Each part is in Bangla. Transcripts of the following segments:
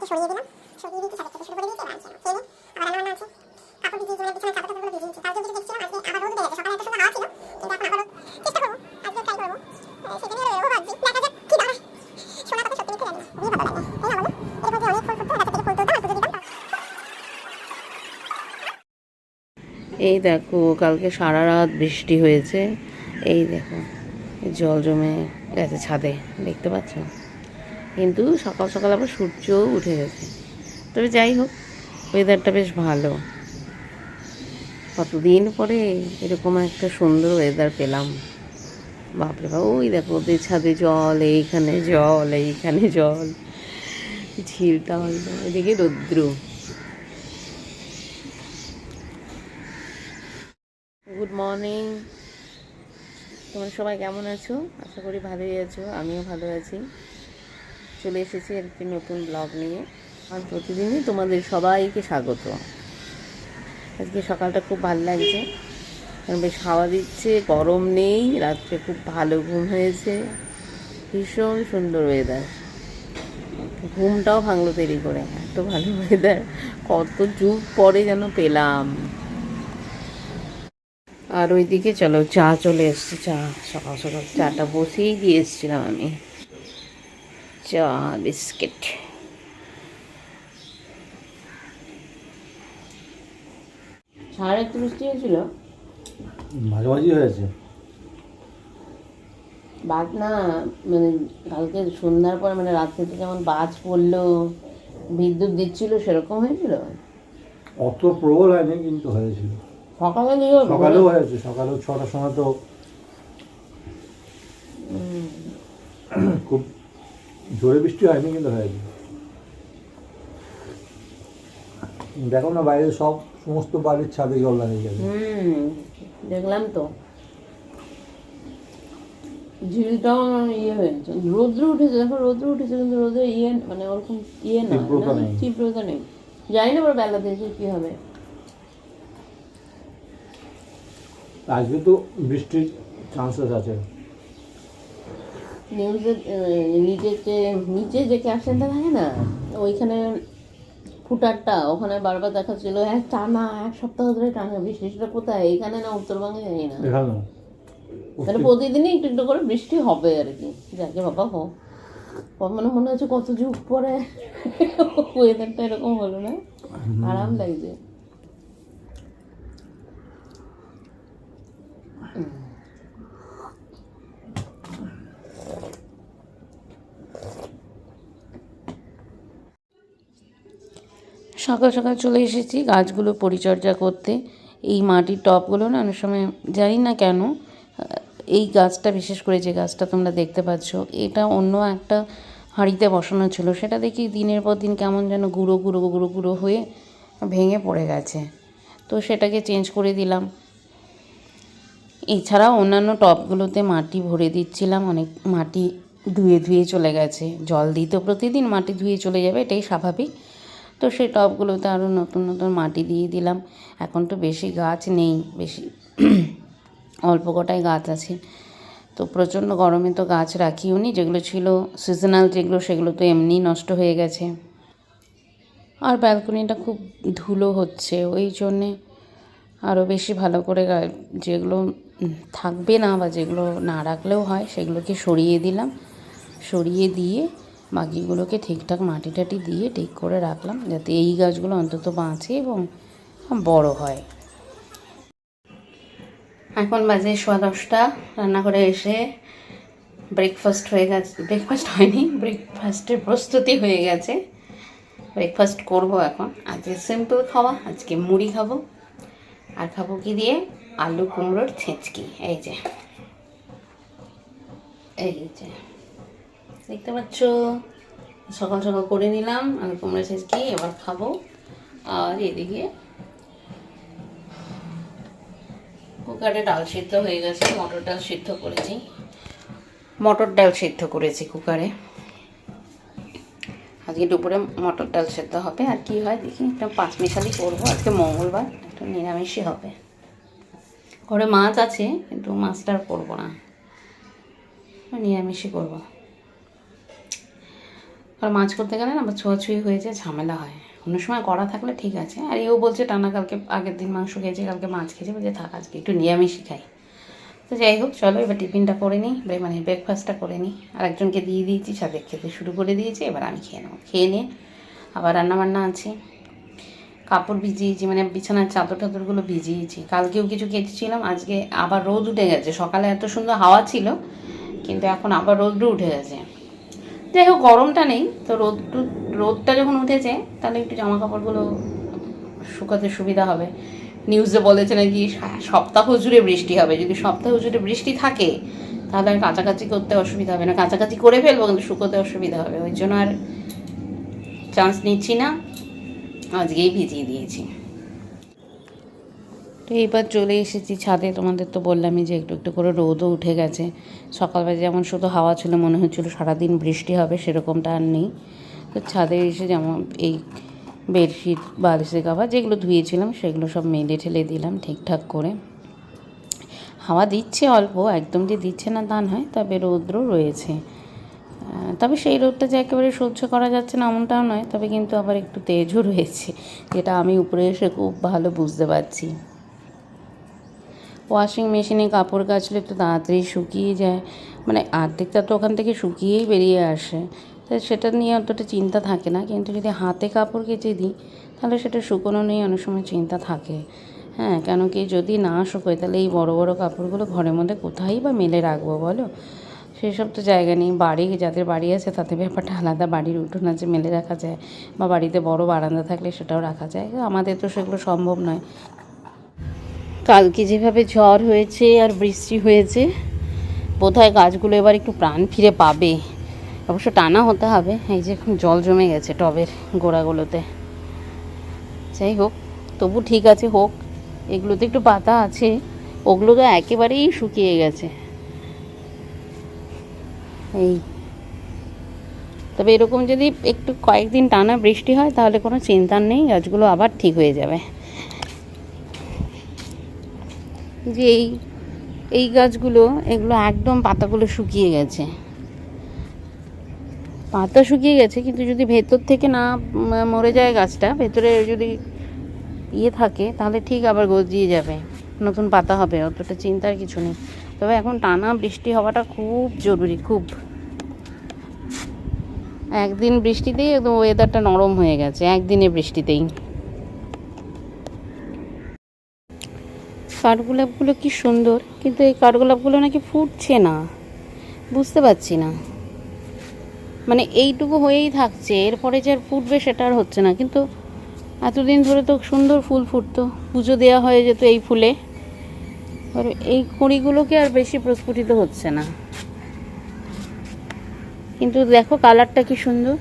কাপড়কে সরিয়ে দিলাম সরিয়ে দিতে থেকে শুরু করে দিয়েছি আনছি খেয়ে নিই আবার রান্না বান্না আছে। কাপড় ভিজিয়ে দিলাম বিছানার চাদর টাদরগুলো ভিজিয়ে দিচ্ছি তাও যদি দেখছিলাম, আজকে আবার রোদ বেড়ে সকালে এত সুন্দর হাওয়া ছিল। কিন্তু এখন আবারও চেষ্টা করব আজকে ট্রাই করব। নিয়ে বেরোবো ভাবছি দেখা যাক কি দাঁড়ায় সোনা কথা সত্যি মিথ্যে জানি খুবই ভালো লাগে তাই না বলো? যে অনেক ফুল ফুটতো, গাছের থেকে ফুল তুলতাম, আর পুজো দিতাম এই দেখো, কালকে সারা রাত বৃষ্টি হয়েছে। এই দেখো, জল জমে গেছে ছাদে। দেখতে পাচ্ছ? কিন্তু সকাল সকাল আবার সূর্যও উঠে গেছে। তবে যাই হোক ওয়েদারটা বেশ ভালো। কতদিন পরে এরকম একটা সুন্দর ওয়েদার পেলাম। বাপরে বাপ, ওই দেখো ওদের ছাদে জল, এইখানে জল এইখানে জল। ঝিলটা হলো এদিকে রৌদ্র। গুড মর্নিং তোমরা সবাই কেমন আছো? আশা করি ভালোই আছো, আমিও ভালো আছি। চলে এসেছি একটি নতুন ব্লগ নিয়ে। আর প্রতিদিনই তোমাদের সবাইকে স্বাগত। আজকে সকালটা খুব ভালো লাগছে। বেশ হাওয়া দিচ্ছে, গরম নেই, রাত্রে খুব ভালো ঘুম হয়েছে। ভীষণ সুন্দর ওয়েদার ঘুমটাও ভাঙলো দেরি করে, এত ভালো ওয়েদার কত যুগ পরে যেন পেলাম। আর ওইদিকে চলো, চা চলে এসছে, চা, সকাল সকাল চাটা বসেই দিয়ে এসেছিলাম আমি। চা বিস্কিট। সাড়ে একটু বৃষ্টি হয়েছিল? মাঝামাঝি হয়েছে। বাদ না মানে কালকে সন্ধ্যার পর মানে রাত্রিতে যেমন বাজ পড়ল বিদ্যুৎ দিচ্ছিল সেরকম হয়েছিল? অত প্রবল হয়নি কিন্তু হয়েছিল। সকালে সকালেও হয়েছে সকালেও ছটার সময় তো জোরে বৃষ্টি হয়নি কিন্তু হয়েছে। দেখো না বাইরে সব সমস্ত বাড়ির ছাদে জল দাঁড়িয়ে গেছে। দেখলাম তো। ঝিলটাও ইয়ে হয়েছে। রোদ্র উঠেছে দেখো রোদ্র উঠেছে কিন্তু রোদের ইয়ে মানে ওরকম ইয়ে না তীব্রতা নেই। জানি না এবার বেলা দেখে কি হবে। আজকে তো বৃষ্টির চান্সেস আছে। নিউজে নিচে যে নিচে যে ক্যাপশনটা থাকে না ওইখানে ফুটারটা ওখানে বারবার দেখাচ্ছিল এক টানা এক সপ্তাহ ধরে টানা বৃষ্টি সেটা কোথায়? এখানে না উত্তরবঙ্গে জানি না। তাহলে প্রতিদিনই একটু একটু করে বৃষ্টি হবে আর কি। যাকে বাবা হোক। মানে মনে হচ্ছে কত যুগ পরে ওয়েদারটা এরকম হলো না? আরাম লাগছে। সকাল সকাল চলে এসেছি গাছগুলো পরিচর্যা করতে। এই মাটির টবগুলো না অনেক সময় জানি না কেন, এই গাছটা, বিশেষ করে যে গাছটা তোমরা দেখতে পাচ্ছ, এটা অন্য একটা হাঁড়িতে বসানো ছিল। সেটা দেখি দিনের পর দিন কেমন যেন গুঁড়ো গুঁড়ো গুঁড়ো গুঁড়ো হয়ে ভেঙে পড়ে গেছে। তো সেটাকে চেঞ্জ করে দিলাম। এছাড়াও অন্যান্য টবগুলোতে মাটি ভরে দিচ্ছিলাম। অনেক মাটি ধুয়ে ধুয়ে চলে গেছে। জল দিই তো প্রতিদিন মাটি ধুয়ে চলে যাবে, এটাই স্বাভাবিক। তো সেই টবগুলোতে আরও নতুন নতুন মাটি দিয়ে দিলাম। এখন তো বেশি গাছ নেই, বেশি অল্প কটাই গাছ আছে। তো প্রচণ্ড গরমে তো গাছ রাখিও নি, যেগুলো ছিল সিজনাল যেগুলো সেগুলো তো এমনি নষ্ট হয়ে গেছে। আর ব্যালকনিটা খুব ধুলো হচ্ছে, ওই জন্যে আরও বেশি ভালো করে যেগুলো থাকবে না বা যেগুলো না রাখলেও হয়, সেগুলোকে সরিয়ে দিলাম। সরিয়ে দিয়ে বাকিগুলোকে ঠিকঠাক মাটি টাটি দিয়ে ঠিক করে রাখলাম যাতে এই গাছগুলো অন্তত বাঁচে এবং বড় হয়। এখন বাজে সোয়া দশটা রান্না করে এসে ব্রেকফাস্ট হয়ে গেছে। ব্রেকফাস্ট হয়নি ব্রেকফাস্টের প্রস্তুতি হয়ে গেছে। ব্রেকফাস্ট করব এখন। আজকে সিম্পল খাওয়া, আজকে মুড়ি খাব। আর খাব কি দিয়ে? আলু কুমড়োর ছেঁচকি। এই যে। এই যে। দেখতে পাচ্ছ? সকাল সকাল করে নিলাম আলু কুমড়ো ছেঁচকি এবার খাব। আর এদিকে কুকারে ডাল সিদ্ধ হয়ে গেছে, মটর ডাল সিদ্ধ করেছি। মটর ডাল সিদ্ধ করেছি কুকারে। আজকে দুপুরে মটর ডাল সেদ্ধ হবে। আর কি হয়, দেখি একটা পাঁচ মিশালি করব। আজকে মঙ্গলবার, একটু নিরামিষই হবে। ঘরে মাছ আছে, কিন্তু মাছটা আর করব না। নিরামিষই করব। আর মাছ করতে গেলে না আবার ছোঁয়াছুঁয়ি হয়ে যায়, ঝামেলা হয়। অন্য সময় করা থাকলে ঠিক আছে। আর এও বলছে টানা কালকে আগের দিন মাংস খেয়েছে, কালকে মাছ খেয়েছে, বলছে থাক আজকে একটু নিরামিষই খাই। তো যাই হোক, চলো এবার টিফিনটা করে নিই মানে ব্রেকফাস্টটা করে নিই। আর একজনকে দিয়ে দিয়েছি সাথে খেতে শুরু করে দিয়েছি, এবার আমি খেয়ে নেব। খেয়ে নিয়ে আবার রান্নাবান্না আছে। কাপড় ভিজিয়েছি মানে বিছানার চাদর টাদরগুলো ভিজিয়েছি। কালকেও কিছু কেচেছিলাম আজকে আবার রোদ উঠে গেছে। সকালে এত সুন্দর হাওয়া ছিল, কিন্তু এখন আবার রোদ্র উঠে গেছে। যাই হোক গরমটা নেই। তো রোদ, রোদটা যখন উঠেছে, তাহলে একটু জামা কাপড়গুলো শুকাতে সুবিধা হবে। নিউজে বলেছে নাকি, সপ্তাহ জুড়ে বৃষ্টি হবে। যদি সপ্তাহ জুড়ে বৃষ্টি থাকে, তাহলে আর কাছাকাছি করতে অসুবিধা হবে না। কাছাকাছি করে ফেলব, কিন্তু শুকোতে অসুবিধা হবে। ওই জন্য আর চান্স নিচ্ছি না। আজকেই ভিজিয়ে দিয়েছি। তো এইবার চলে এসেছি ছাদে। তোমাদের তো বললামই যে একটু একটু করে রোদও উঠে গেছে। সকালবেলা যেমন শুধু হাওয়া ছিল, মনে হচ্ছিল সারাদিন বৃষ্টি হবে, সেরকমটা আর নেই। তো ছাদে এসে যেমন এই বেডশিট, বালিশের কাভার যেগুলো ধুয়েছিলাম, সেগুলো সব মেলে ঠেলে দিলাম ঠিকঠাক করে। হাওয়া দিচ্ছে অল্প, একদম যে দিচ্ছে না তা নয়, তবে রৌদ্র রয়েছে। তবে সেই রোদটা যে একেবারে সহ্য করা যাচ্ছে না এমনটাও নয়, তবে কিন্তু আবার একটু তেজও রয়েছে, যেটা আমি উপরে এসে খুব ভালো বুঝতে পারছি। ওয়াশিং মেশিনে কাপড় কাচলে একটু তাড়াতাড়ি শুকিয়ে যায়। মানে আর্ধেকটা তো ওখান থেকে শুকিয়েই বেরিয়ে আসে। তাই সেটা নিয়ে অতটা চিন্তা থাকে না। কিন্তু যদি হাতে কাপড় কেচে দিই, তাহলে সেটা শুকোনো নিয়ে অনেক সময় চিন্তা থাকে। হ্যাঁ কেন কি যদি না শুকোয়, তাহলে এই বড় বড় কাপড়গুলো ঘরের মধ্যে কোথায় বা মেলে রাখব বলো? সেসব তো জায়গা নেই। বাড়ি, যাদের বাড়ি আছে তাতে ব্যাপারটা আলাদা। বাড়ির উঠোন আছে, মেলে রাখা যায়। বা বাড়িতে বড় বারান্দা থাকলে সেটাও রাখা যায়। আমাদের তো সেগুলো সম্ভব নয়। কালকে যেভাবে ঝড় হয়েছে আর বৃষ্টি হয়েছে, বোধহয় গাছগুলো এবার একটু প্রাণ ফিরে পাবে। অবশ্য টানা হতে হবে, এই যে এখন জল জমে গেছে টবের গোড়াগুলোতে। যাই হোক, তবু ঠিক আছে, হোক, এগুলোতে একটু পাতা আছে, ওগুলো তো একেবারেই শুকিয়ে গেছে। এই। তবে এরকম যদি একটু কয়েকদিন টানা বৃষ্টি হয়, তাহলে কোনো চিন্তার নেই, গাছগুলো আবার ঠিক হয়ে যাবে। যে এই এই গাছগুলো, এগুলো একদম পাতাগুলো শুকিয়ে গেছে। পাতা শুকিয়ে গেছে, কিন্তু যদি ভেতর থেকে না মরে যায় গাছটা, ভেতরে যদি ইয়ে থাকে, তাহলে ঠিক আবার গজিয়ে যাবে। নতুন পাতা হবে, অতটা চিন্তার কিছু নেই। তবে এখন টানা বৃষ্টি হওয়াটা খুব জরুরি, খুব। একদিন বৃষ্টিতেই, একদম ওয়েদারটা নরম হয়ে গেছে, একদিনে বৃষ্টিতেই। কাঠগোলাপগুলো কি সুন্দর, কিন্তু এই কাঠগোলাপগুলো নাকি ফুটছে না। বুঝতে পারছি না। মানে এইটুকু হয়েই থাকছে, এরপরে যে আর ফুটবে সেটা আর হচ্ছে না। কিন্তু এতদিন ধরে তো সুন্দর ফুল ফুটতো, পুজো দেওয়া হয়ে যেত এই ফুলে। আর এই কুঁড়িগুলোকে আর বেশি প্রস্ফুটিত হচ্ছে না। কিন্তু দেখো কালারটা কি সুন্দর,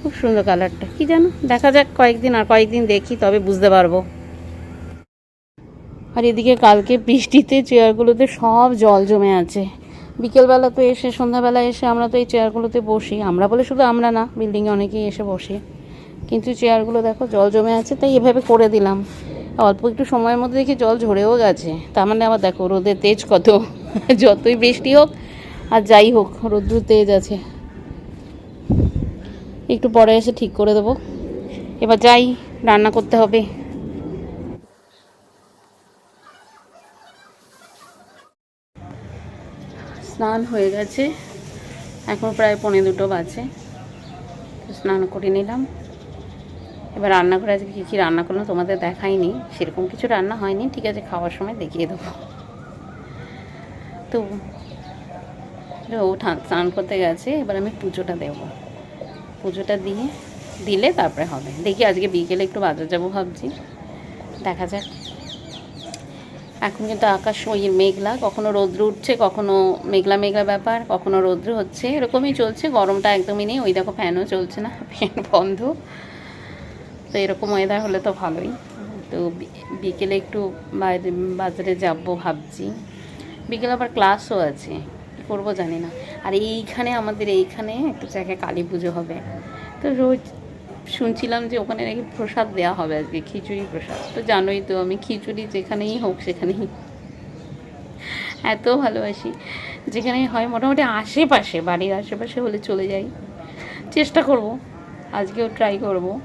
খুব সুন্দর কালারটা। কি জানো? দেখা যাক কয়েকদিন আর কয়েকদিন দেখি, তবে বুঝতে পারব। আর এদিকে কালকে বৃষ্টিতে চেয়ারগুলোতে সব জল জমে আছে। বিকেলবেলা তো এসে, সন্ধ্যাবেলা এসে আমরা তো এই চেয়ারগুলোতে বসি। আমরা বলে শুধু আমরা না বিল্ডিংয়ে অনেকেই এসে বসে। কিন্তু চেয়ারগুলো দেখো জল জমে আছে, তাই এভাবে করে দিলাম। অল্প একটু সময়ের মধ্যে দেখি জল ঝরেও গেছে। তার মানে আবার দেখো, রোদের তেজ কত। যতই বৃষ্টি হোক, আর যাই হোক রোদ্র তেজ আছে। একটু পরে এসে ঠিক করে দেবো। এবার যাই, রান্না করতে হবে। স্নান হয়ে গেছে। এখন প্রায় পনেরো দুটো বাজে। স্নান করে নিলাম। এবার রান্না করে আজকে কী কী রান্না করলাম তোমাদের দেখাইনি। সেরকম কিছু রান্না হয়নি। ঠিক আছে, খাওয়ার সময় দেখিয়ে দেবো। তো ও স্নান করতে গেছে। এবার আমি পুজোটা দেবো। পুজোটা দিয়ে দিলে তারপরে হবে। দেখি আজকে বিকেলে একটু বাজার যাব ভাবছি। দেখা যাক। এখন কিন্তু আকাশ ওই মেঘলা, কখনো রৌদ্র উঠছে, কখনো মেঘলা মেঘলা ব্যাপার, কখনো রৌদ্র হচ্ছে, এরকমই চলছে, গরমটা একদমই নেই, ওই দেখো ফ্যানও চলছে না ফ্যান বন্ধ। তো এরকম ওয়েদার হলে তো ভালোই। তো বিকেলে একটু বাইরে, বাজারে যাব ভাবছি। বিকেলে আবার ক্লাসও আছে, কী করব জানি না। আর এইখানে, আমাদের এইখানে একটা জায়গায় কালী পুজো হবে। তো রোজ শুনছিলাম যে ওখানে নাকি প্রসাদ দেওয়া হবে আজকে, খিচুড়ি প্রসাদ। তো জানোই তো, আমি খিচুড়ি যেখানেই হোক সেখানেই। এত ভালোবাসি। যেখানে হয় মোটামুটি আশেপাশে, বাড়ির আশেপাশে হলে চলে যাই। চেষ্টা করব, আজকেও ট্রাই করব।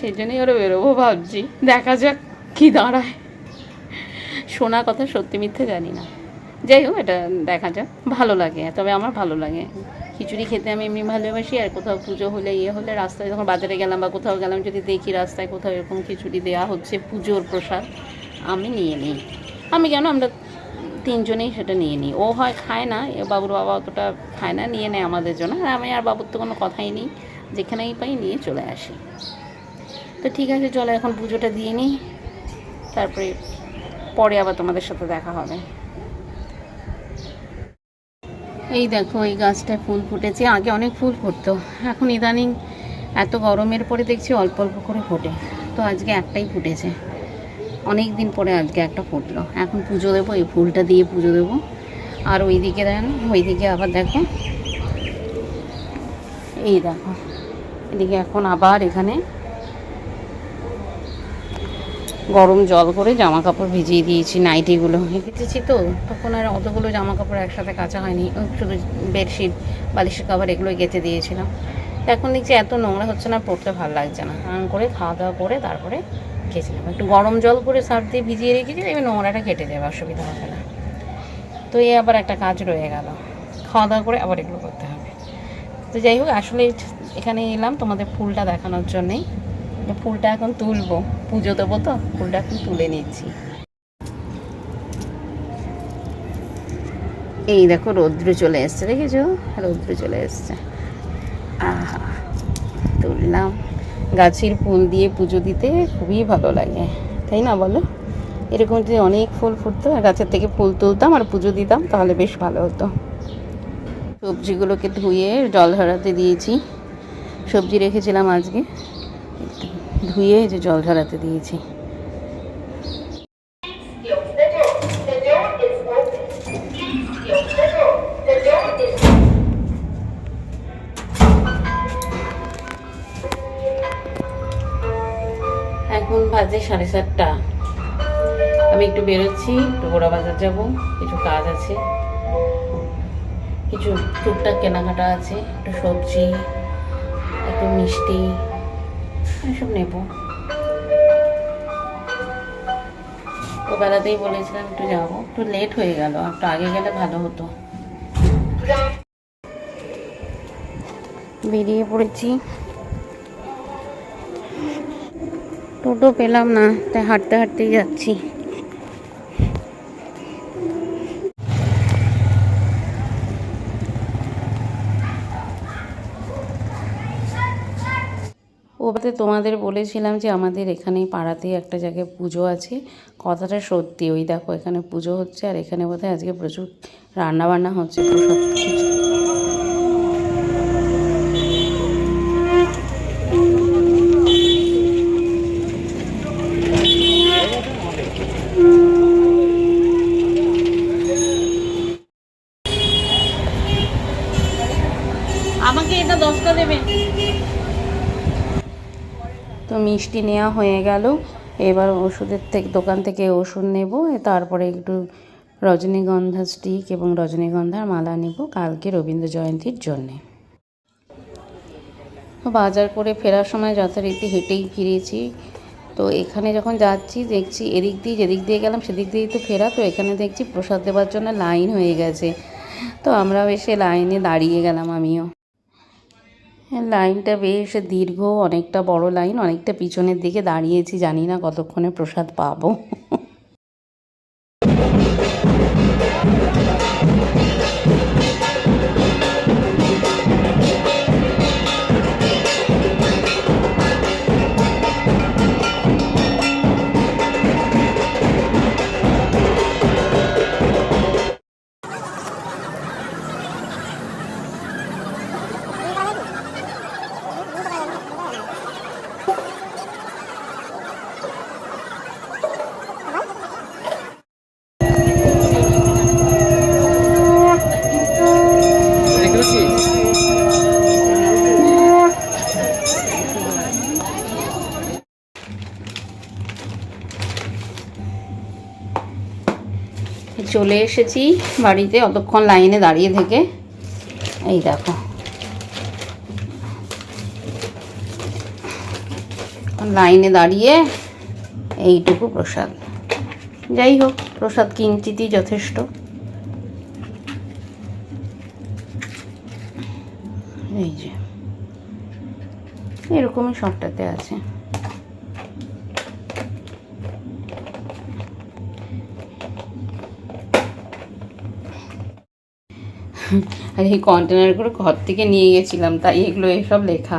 সেই জন্যই ওরা বেরোবো ভাবছি। দেখা যাক কী দাঁড়ায়। শোনা কথা সত্যি মিথ্যে জানি না। যাই হোক, এটা দেখা যাক। ভালো লাগে, তবে আমার ভালো লাগে। খিচুড়ি খেতে আমি এমনি ভালোবাসি, আর কোথাও পুজো হলে ইয়ে হলে রাস্তায় যখন বাজারে গেলাম বা কোথাও গেলাম, যদি দেখি রাস্তায় কোথাও এরকম খিচুড়ি দেওয়া হচ্ছে, পুজোর প্রসাদ, আমি নিয়ে নিই। আমি কেন, আমরা তিনজনেই সেটা নিয়ে নিই। ও হয় খায় না, এ বাবুর বাবা অতটা খায় না, নিয়ে নেয় আমাদের জন্য। আর আমি আর বাবুর তো কোনো কথাই নেই, যেখানেই পাই নিয়ে চলে আসি। তো ঠিক আছে, চলো এখন পুজোটা দিয়ে নিই। তারপরে, পরে আবার তোমাদের সাথে দেখা হবে। এই দেখো, এই গাছটায় ফুল ফুটেছে। আগে অনেক ফুল ফুটতো। এখন ইদানিং এত গরমের পরে দেখছি অল্প অল্প করে ফোটে। তো আজকে একটাই ফুটেছে। অনেক দিন পরে আজকে একটা ফুটলো। এখন পুজো দেবো, এই ফুলটা দিয়ে পুজো দেবো। আর ওই ওইদিকে দেন, ওইদিকে আবার দেখো। এই দেখো, এদিকে এখন আবার এখানে গরম জল করে জামা কাপড় ভিজিয়ে দিয়েছি, নাইটিগুলো ভিজেছি তো, তখন আর অতগুলো জামা কাপড় একসাথে কাচা হয়নি শুধু বেডশিট, বালিশের কাভার এগুলোই গেঁথে দিয়েছিলাম। এখন দেখছি এত নোংরা হচ্ছে না, পড়তে ভালো লাগছে না। স্নান করে খাওয়া দাওয়া করে, তারপরে কেচেলাম একটু গরম জল করে সার্ফ দিয়ে ভিজিয়ে রেখেছি, এবার নোংরাটা কেটে যাবে অসুবিধা হবে না। তো এই আবার একটা কাজ রয়ে গেল খাওয়া দাওয়া করে আবার এগুলো করতে হবে। তো যাই হোক, আসলে এখানে এলাম তোমাদের ফুলটা দেখানোর জন্যেই। ফুলটা এখন তুলবো। পুজো দেবো তো, ফুলটা এখন তুলে নিচ্ছি। এই দেখো রৌদ্র চলে এসছে, দেখেছ? রৌদ্র চলে এসছে। আহা, তুললাম। গাছের ফুল দিয়ে পুজো দিতে খুবই ভালো লাগে, তাই না বলো? এরকম যদি অনেক ফুল ফুটতো, আর গাছের থেকে ফুল তুলতাম আর পুজো দিতাম, তাহলে বেশ ভালো হতো। সবজিগুলোকে ধুয়ে জল ঝরাতে দিয়েছি। সবজি রেখেছিলাম আজকে। ধুয়ে যে জল ঝরাতে দিয়েছি। এখন বাজে সাড়ে সাতটা। আমি একটু বেরোচ্ছি, একটু গোড়া বাজার যাব, কিছু কাজ আছে। কিছু টুকটাক কেনাকাটা আছে, একটু সবজি, একটু মিষ্টি। এসব নেব। ও বেলাতেই বলেছিলাম একটু যাব। একটু লেট হয়ে গেল, একটু আগে গেলে ভালো হতো। বেরিয়ে পড়েছি। টোটো পেলাম না, তাই হাঁটতে হাঁটতেই যাচ্ছি। ওতে তোমাদের বলেছিলাম যে আমাদের এখানে পাড়াতে একটা জায়গায় পুজো আছে। কথাটা সত্যি, ওই দেখো এখানে পুজো হচ্ছে আর এখানে বোধহয় আজকে প্রচুর রান্নাবান্না হচ্ছে। প্রসাদ কিছু মিষ্টি নেওয়া হয়ে গেল। এবার ওষুধের থেকে, দোকান থেকে ওষুধ নেব। তারপরে একটু রজনীগন্ধা স্টিক এবং রজনীগন্ধার মালা নেব কালকে রবীন্দ্র জয়ন্তীর জন্যে। বাজার করে ফেরার সময় যথারীতি হেঁটেই ফিরেছি। তো এখানে যখন যাচ্ছি, দেখছি এদিক দিয়ে যেদিক দিয়ে গেলাম, সেদিক দিয়েই তো ফেরা। তো এখানে দেখছি প্রসাদ দেওয়ার জন্য লাইন হয়ে গেছে। তো আমরাও এসে লাইনে দাঁড়িয়ে গেলাম আমিও। লাইনটা বেশ দীর্ঘ, অনেকটা বড় লাইন, অনেকটা পিছনের দিকে দাঁড়িয়েছি, জানি না কতক্ষণে প্রসাদ পাবো। চলে এসেছি বাড়িতে অতক্ষণ লাইনে দাঁড়িয়ে থেকে। এই দেখো। লাইনে দাঁড়িয়ে এইটুকু প্রসাদ। যাই হোক, প্রসাদ কিঞ্চিতই যথেষ্ট। এই যে। এরকমই সবটাতে আছে। আর এই কন্টেনারগুলো ঘর থেকে নিয়ে গেছিলাম, তাই এগুলো এসব লেখা।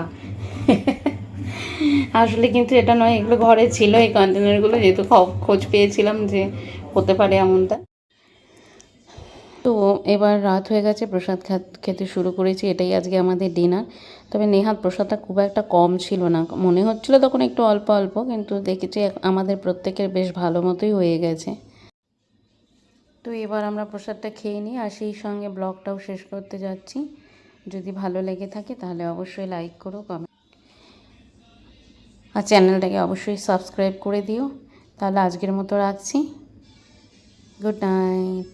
আসলে কিন্তু এটা নয়, এগুলো ঘরে ছিল এই কন্টেনারগুলো, যেহেতু খোঁজ পেয়েছিলাম যে হতে পারে এমনটা। তো এবার রাত হয়ে গেছে, প্রসাদ খেতে শুরু করেছি, এটাই আজকে আমাদের ডিনার। তবে নেহাত প্রসাদটা খুব একটা কম ছিল না। মনে হচ্ছিল তখন একটু অল্প অল্প, কিন্তু দেখেছি আমাদের প্রত্যেকের বেশ ভালো মতোই হয়ে গেছে। তো এবার আমরা প্রসাদটা খেয়ে নিই আর সেই সঙ্গে ব্লগটাও শেষ করতে যাচ্ছি। যদি ভালো লেগে থাকে তাহলে অবশ্যই লাইক করো কমেন্ট আর চ্যানেলটাকে অবশ্যই সাবস্ক্রাইব করে দিও। তাহলে আজকের মতো রাখছি। Good night